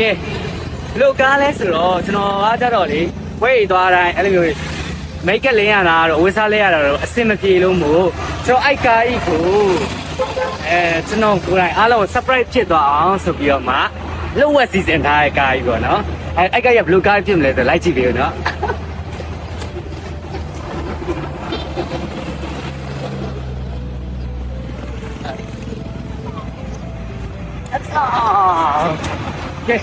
ကဲလူကားလဲဆိုတော့ကျွန်တော်ကကြတော့လေဝိတ်သွားတိုင်းအဲ့လိုမျိုးမိတ်ကလင်းရတာတော့ဝစ်စားလဲရတာတော့အဆင်မပြေလို့မို့ကျွန်တော်အိုက်ကားကြီးကိုအဲကျွန်တော်ကိုယ်တိုင်အားလုံး surprise ဖြစ်သွားအောင်ဆိုပြီးတော့မှလှုပ်ဝက်စီစဉ်ထားတဲ့ကားကြီးပေါ့နော်အဲအိုက်ကားကြီးကဘယ်လိုကားဖြစ်မလဲဆိုလိုက်ကြည့်ပေးဦးနော် ကဲ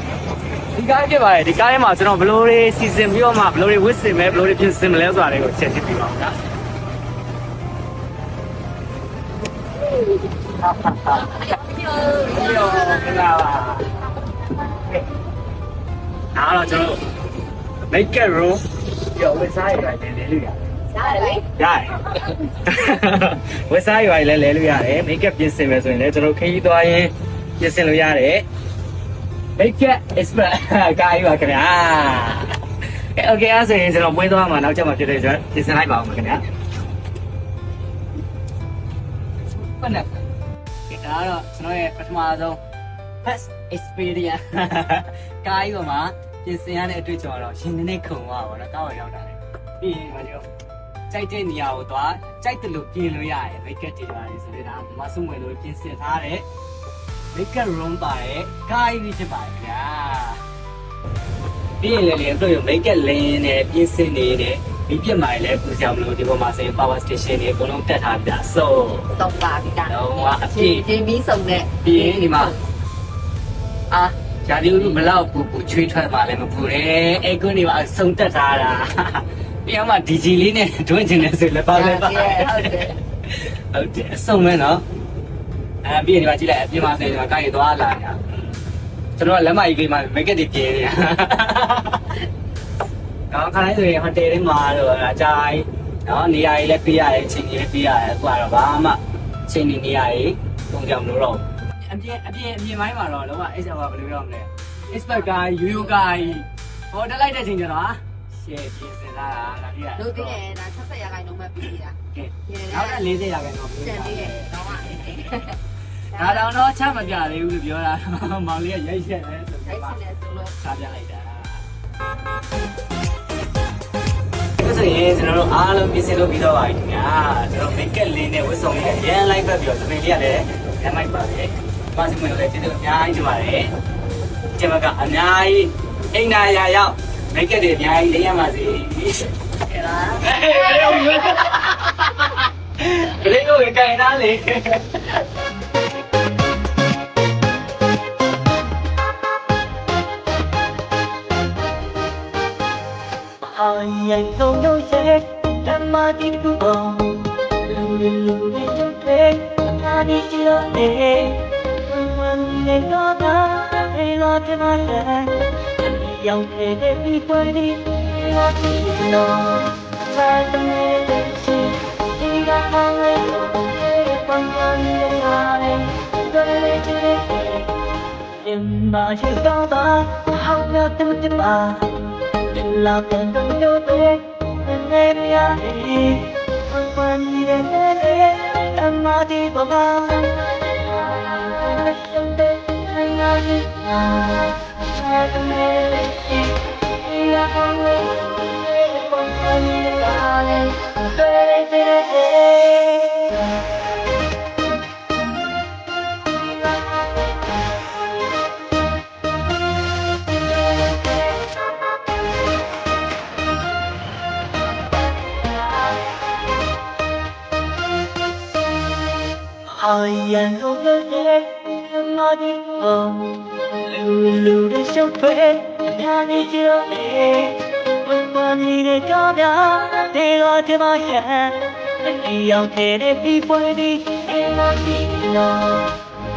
ဒီကားဖြစ်ပါတယ်ဒီကားထဲမှာကျွန်တော်ဘယ်လိုတွေစီစဉ်ပြီးတော့မှဘယ်လိုတွေဝစ်စင်မဲဘယ်လိုတွေပြင်ဆင်မလဲဆိုတာတွေကိုချက်ကြည့်ပြီးပါဦးနော်နားတော့ကျွန်တော် make a room ပြောဝစ်စားရတယ်လေလို့ရတယ်ရတယ်လေရတယ်ဝက်စားရွာကြီးလည်းလဲလို့ရတယ်မိတ်ကပ်ပြင်ဆင်မယ်ဆိုရင်လည်းကျွန်တော်ခရီးသွားရင်ပြင်ဆင်လို့ရတယ် မိတ်ကပ် expert ကားကြီးပါခင်ဗျာအဲโอเคအဲ့ဆိုရင်ကျွန်တော်မွေးသွားမှာနောက်ကျမှဖြစ်တဲ့အတွက်ပြင်ဆင်လိုက်ပါဦးခင်ဗျာဘယ်နဲ့ဒါတော့ကျွန်တော်ရဲ့ပထမဆုံး first experience ကားကြီးပေါ်မှာပြင်ဆင်ရတဲ့အတွေ့အကြုံကတော့ရှင်နေနေခုံသွားပါတော့ကားပေါ်ရောက်တာလေပြီးရင်မပြော ကြိုက်တဲ့နေရာကိုသွားကြိုက်တယ်လို့ပြင်လို့ရတယ်မိတ်ကပ်တွေပါတယ်ဆိုတော့ဒါမဆုမွေလို့ပြင်ဆင်ထားတဲ့ မိတ်ကပ် room ပါတယ်ကားကြီးဖြစ်ပါတယ်ခင်ဗျာပြီးရင်လည်းလေတို့ရမိတ်ကပ်လင်းနဲ့ပြင်ဆင်နေတဲ့ဒီပြက်မှာလည်းပူစရာမလိုဒီပေါ်မှာဆိုရင် power station တွေအကုန်လုံးတက်ထားပြဆိုသုံးပါပြီဒါတော့ဟာအပြည့်ရင်းပြီးစုံတဲ့ပြီးရင်ဒီမှာအာဂျာဒီဦးမလောက်ပူပူချွေးထွက်မှလည်းမပူတယ်အဲကွန်းဒီမှာအဆုံတက်ထားတာပြန်မှ DG လေးနဲ့တွင်းချင်တယ်ဆိုလည်းပါလဲပါဟုတ်တယ်ဟုတ်တယ်အဆုံးမဲနော် အဲပြီးရင်ဒီမှာကြည့်လိုက်အပြင်မှာဆိုရင်ဒီမှာကားရီသွားလာနေတာကျွန်တော်ကလက်မကြီးကိမှာမက်ကက်တွေပြင်းနေတာနော်ခါတိုင်းဆိုရင်ဟိုတယ်တွေမှာတော့အကြိုင်နော်နေရာကြီးလည်းပြရတယ်ချိန်ကြီးလည်းပြရတယ်အခုကတော့ဘာမှချိန်နေနေရာကြီးပုံကြမလို့တော့အပြင်အပြင်အပြင်ပိုင်းမှာတော့လောကအဲ့ဆာကဘယ်လိုပြောမလဲ expert ကယူယူကဟောတက်လိုက်တဲ့ချိန်ကျတော့ရှယ်ပြင်စင်လာတာလာပြရလို့တည်းရဲ့ဒါ60ရာခိုင်နှုန်းပဲပြီးနေတာကဲနောက်ထပ်40ရာခိုင်နှုန်းကျန်သေးတယ်တော့ပါအေး ဒါတော့တော့ချမပြသေးဘူးလို့ပြောတာမောင်လေးကရိုက်ချက်တယ်ဆိုအဲ့တော့စနေဆိုလို့ချပြလိုက်တာဒါဆိုရင်ကျွန်တော်တို့အားလုံးပြင်ဆင်လုပ်ပြီးတော့ပါပြီခင်ဗျာကျွန်တော် make up လေးနဲ့ဝတ်ဆောင်လေးရန်လိုက်ပဲပြီးတော့သမီးလေးကလည်းရမ်းလိုက်ပါတယ်ပါစီမွေလည်းကျေးဇူးအများကြီးတင်ပါတယ်ကျမကအများကြီးအိမ်နာရာရောက် make up တွေအများကြီးလေးရပါစေကဲလားကလေးတို့ကင်သားလေ 人总有些他妈的不懂，路路的就对，那你知道没？问问你多大，你老的妈人，你要给的比会的，你我知道，爱的没的心，你敢放在我的光光的哪里？对对对对，人把就到吧，好了，对不对吧？ လာတဲ့တို့တွေနေနေရည်ဝမ်းနေတဲ့အမဒီဘာဘာရှင်တဲ့ငါကြီးအာအဲ့မဲရှိရအောင်လေဝ 爱人好多嘢，我啲梦，路路的相对，让你知道你，问问你的脚表，你我的马眼，你要给的比会你，你我知道，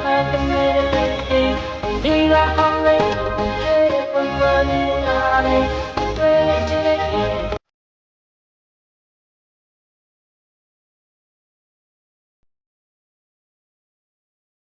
爱的美的泪，你来安慰我，问问你的哪里。